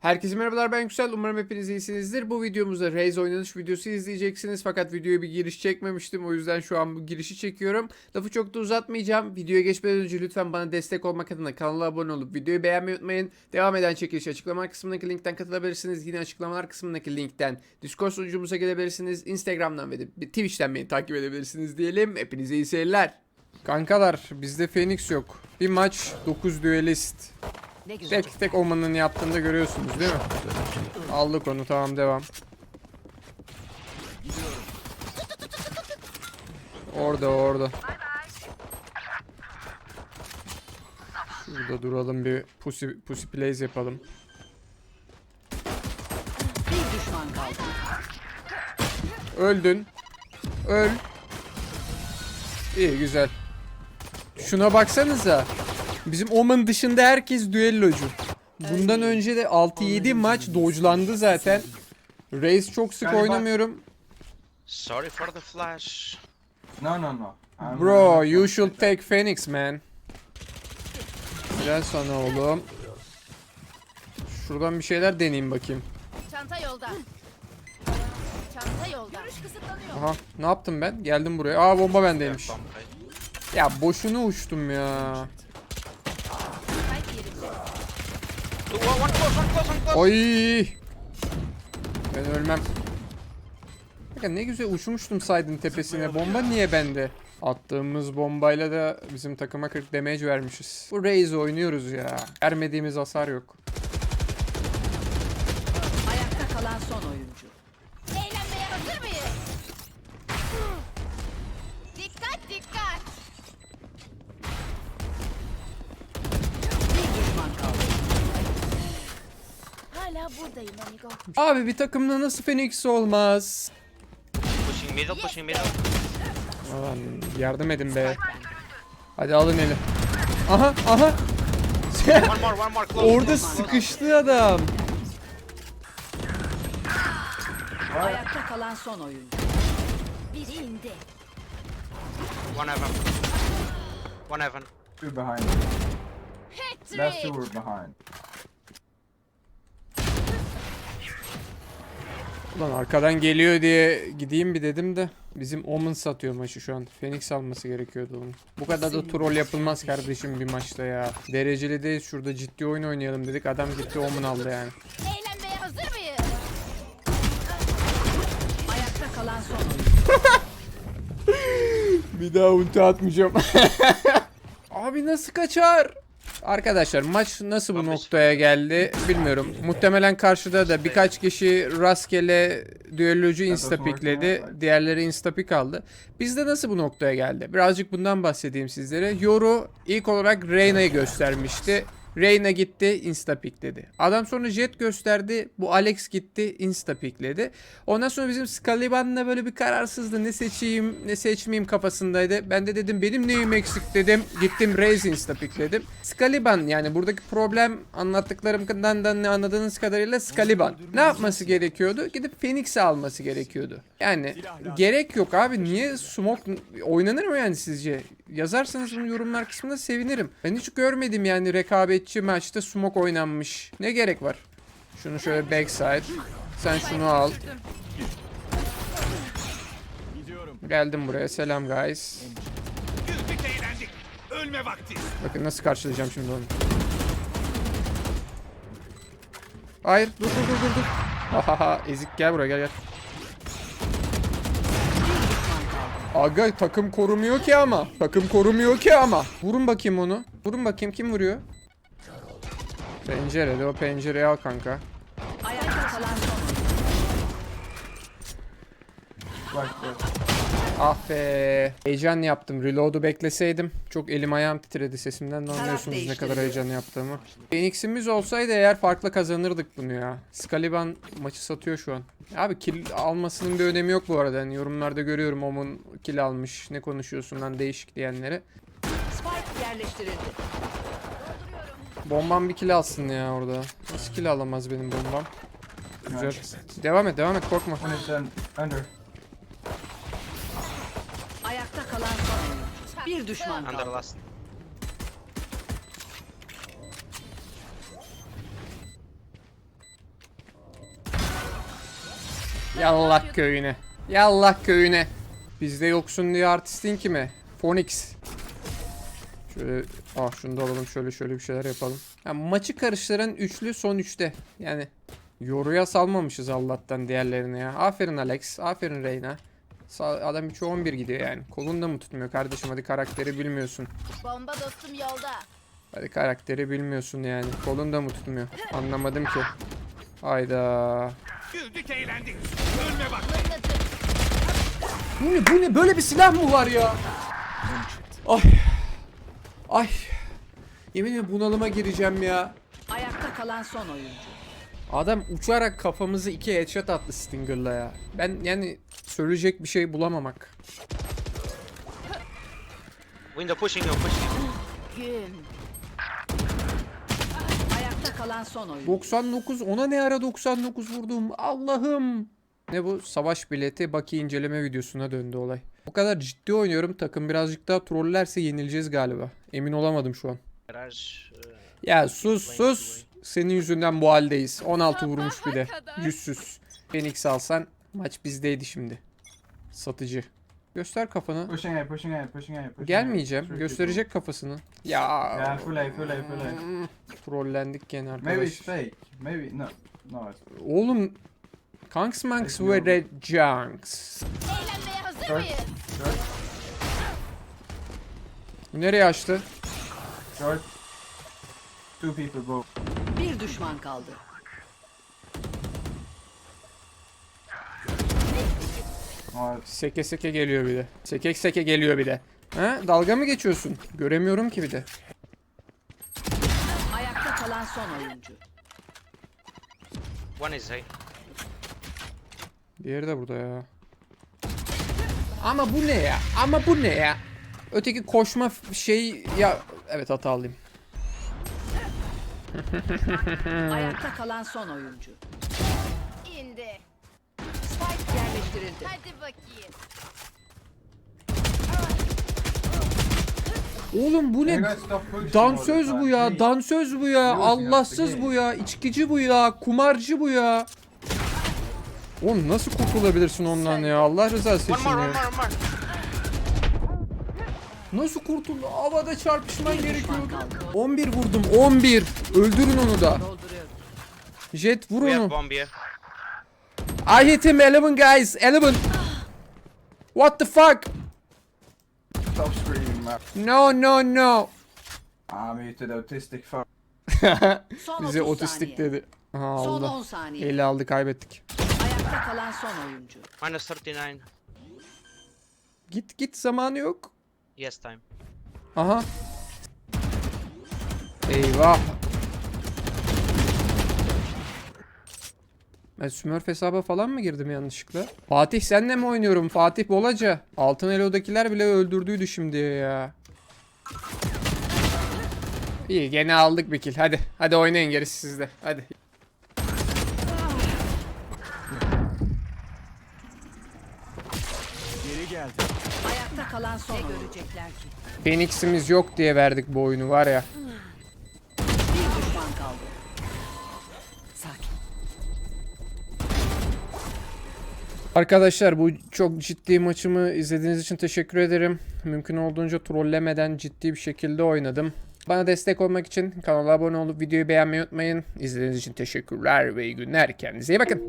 Herkese merhabalar ben Yüksel. Umarım hepiniz iyisinizdir. Bu videomuzda Raze oynanış videosu izleyeceksiniz. Fakat videoya bir giriş çekmemiştim. O yüzden şu an bu girişi çekiyorum. Lafı çok da uzatmayacağım. Videoya geçmeden önce lütfen bana destek olmak adına kanala abone olup videoyu beğenmeyi unutmayın. Devam eden çekilişi açıklamalar kısmındaki linkten katılabilirsiniz. Yine açıklamalar kısmındaki linkten Discord sunucumuza gelebilirsiniz. Instagram'dan ve de Twitch'ten beni takip edebilirsiniz diyelim. Hepinize iyi seyirler. Kankalar bizde Phoenix yok. Bir maç 9 düelist. Tek tek Oman'ın yaptığını da görüyorsunuz değil mi? Aldık onu tamam devam. Orada orada. Şurada duralım bir pussy, pussy plays yapalım. Bir düşman kaldı. Öldün. Öl. İyi güzel. Şuna baksanıza. Bizim Omen dışında herkes düellocu. Bundan önce de 6-7 maç dodge'landı zaten. Raze çok sık Galiba- oynamıyorum. Sorry for the flash. No, no, no. I'm Bro, you should take Phoenix man. Gel sana oğlum. Şuradan bir şeyler deneyeyim bakayım. Çanta yolda. Çanta yolda. Görüş kısıtlanıyor. Aha, ne yaptım ben? Geldim buraya. Aa bomba bendeymiş. Bomb right? Ya boşuna uçtum ya. One, close, one close, one close. Oy! Ben ölmem. Bakın ne güzel uçmuştum saydın tepesine. Bomba niye bende? Attığımız bombayla da bizim takıma 40 damage vermişiz. Bu Raze oynuyoruz ya. Vermediğimiz hasar yok. Ayakta kalan son oyuncu. Buradayım amigo. Abi bir takımda nasıl Phoenix olmaz? Pushing middle, pushing middle. Aman yardım edin be. Hadi alın eli. Aha aha. One more, one more close. Orada sıkıştı adam. Ayakta kalan son oyuncu. Biri indi. One heaven. One heaven. two behind. Last two were behind. Ulan arkadan geliyor diye gideyim bir dedim de bizim Omen satıyor maçı şu an. Phoenix alması gerekiyordu onun. Bu kadar da troll yapılmaz kardeşim bir maçta ya. Dereceli değil şurada ciddi oyun oynayalım dedik. Adam gitti Omen aldı yani. Eğlenmeye hazır mıyız? Ayakta kalan son. Bir daha ulti atmayacağım. Abi nasıl kaçar? Arkadaşlar maç nasıl bu noktaya geldi bilmiyorum. Muhtemelen karşıda da birkaç kişi rastgele düellocu instapikledi. Diğerleri instapik aldı. Bizde nasıl bu noktaya geldi? Birazcık bundan bahsedeyim sizlere. Yoru ilk olarak Reyna'yı göstermişti. Reyna gitti instapikledi. Adam sonra Jet gösterdi. Bu Alex gitti instapikledi. Ondan sonra bizim Scaliban'la böyle bir kararsızdı. Ne seçeyim ne seçmeyeyim kafasındaydı. Ben de dedim benim neyim eksik dedim. Gittim Raze instapikledim. Scaliban yani buradaki problem anlattıklarımdan da ne anladığınız kadarıyla Scaliban. Ne yapması gerekiyordu? Gidip Phoenix'i alması gerekiyordu. Yani gerek yok abi. Niye smoke oynanır mı yani sizce? Yazarsanız bunu yorumlar kısmında sevinirim. Ben hiç görmedim yani rekabetçi maçta smoke oynanmış. Ne gerek var? Şunu şöyle backside. Sen şunu al. Geldim buraya. Selam guys. Ölme vakti. Bakın nasıl karşılayacağım şimdi onu. Hayır. Dur dur dur dur. Ahaha ezik gel buraya gel gel. Aga takım korumuyor ki ama. Takım korumuyor ki ama. Vurun bakayım onu. Vurun bakayım kim vuruyor? Pencerede o pencereyi al kanka. Ayakta kalan son. Right there. Ah be. Heyecan yaptım. Reload'u bekleseydim. Çok elim ayağım titredi sesimden de anlıyorsunuz ne kadar heyecan yaptığımı. Phoenix'imiz olsaydı eğer farklı kazanırdık bunu ya. Scaliban maçı satıyor şu an. Abi kill almasının bir önemi yok bu arada. Hani yorumlarda görüyorum Om'un kill almış. Ne konuşuyorsun lan değişik diyenleri. Spike yerleştirildi. Bombam bir kill alsın ya orada. Nasıl kill alamaz benim bombam? Güzel. Devam et devam et korkma. Under. Bir düşman kaldı. last. Yallah köyüne. Yallah köyüne. Bizde yoksun diye artistin kimi? Phoenix. Şöyle ah şunu da alalım şöyle şöyle bir şeyler yapalım. Yani maçı karıştıran üçlü son üçte. Yani yoruya salmamışız Allah'tan diğerlerine ya. Aferin Alex, aferin Reyna. Sa- Adam 3'e 11 gidiyor yani. Kolunda mı tutmuyor kardeşim? Hadi karakteri bilmiyorsun. Bomba dostum yolda. Hadi karakteri bilmiyorsun yani. Kolunda mı tutmuyor? Anlamadım ki. Hayda. Güldük eğlendik. Ölme. Mıknatıs. Bu ne? Bu ne? Böyle bir silah mı var ya? Ay. Ay. Yemin ederim bunalıma gireceğim ya. Ayakta kalan son oyuncu. Adam uçarak kafamızı iki headshot attı Stinger'la ya. Ben yani söyleyecek bir şey bulamamak. Window pushing you, pushing. Gün. Ayakta kalan son oyuncu. 99 ona ne ara 99 vurdum Allah'ım. Ne bu savaş bileti Baki inceleme videosuna döndü olay. O kadar ciddi oynuyorum takım birazcık daha trollerse yenileceğiz galiba. Emin olamadım şu an. Uh, Ya sus sus. Senin yüzünden bu haldeyiz. 16 vurmuş bir de. Yüzsüz. Phoenix alsan maç bizdeydi şimdi. Satıcı. Göster kafanı. Pushing A, pushing A, pushing A, pushing A. Gelmeyeceğim. Three Gösterecek kafasını. Ya. Yeah, full A, full A, full A. Hmm, Trollendik gene Maybe it's arkadaş. fake. Maybe, no. No, it's Oğlum Kanks Manks ve Red Junks. Eğlenmeye hazır mıyız? Nereye açtı? Short. Two people go. Düşman kaldı. Oh, Seke seke geliyor bir de. Sekek seke geliyor bir de. Ha? Dalga mı geçiyorsun? Göremiyorum ki bir de. Ayakta kalan son oyuncu. one is A. Diğeri de burada ya. Ama bu ne ya? Ama bu ne ya? Öteki koşma şey ya evet hatalıyım. Ayakta kalan son oyuncu. İndi. Spike yerleştirildi. Hadi bakayım. Oğlum bu ne? Dansöz bu ya, dansöz bu ya, Allahsız bu ya, içkici bu ya, kumarcı bu ya. Oğlum nasıl kurtulabilirsin ondan ya? Allah rızası için ya. Nasıl kurtul? Havada çarpışman gerekiyordu. kaldı. 11 vurdum, 11. Öldürün onu da. Jet vur We have onu. bomb here. I hit him 11 guys, 11. What the fuck? Stop screaming, man. No no no. I'm muted autistic fuck. Son Bize 30 otistik saniye. dedi. Aha Son aldı. 10 saniye. Eli aldı kaybettik. Ayakta kalan son oyuncu. Minus 39. Git git zamanı yok. Yes, time. Aha. Eyvah. Ben Smurf hesaba falan mı girdim yanlışlıkla? Fatih senle mi oynuyorum? Fatih Bolaca. Altın Elo'dakiler bile öldürdüydü şimdi ya. İyi gene aldık bir kill. Hadi. Hadi oynayın gerisi sizde. Hadi. Geldi. Ayakta kalan son ne görecekler ki? Phoenix'imiz yok diye verdik bu oyunu var ya. Bir düşman kaldı. Sakin. Arkadaşlar bu çok ciddi maçımı izlediğiniz için teşekkür ederim. Mümkün olduğunca trollemeden ciddi bir şekilde oynadım. Bana destek olmak için kanala abone olup videoyu beğenmeyi unutmayın. İzlediğiniz için teşekkürler ve iyi günler. Kendinize iyi bakın.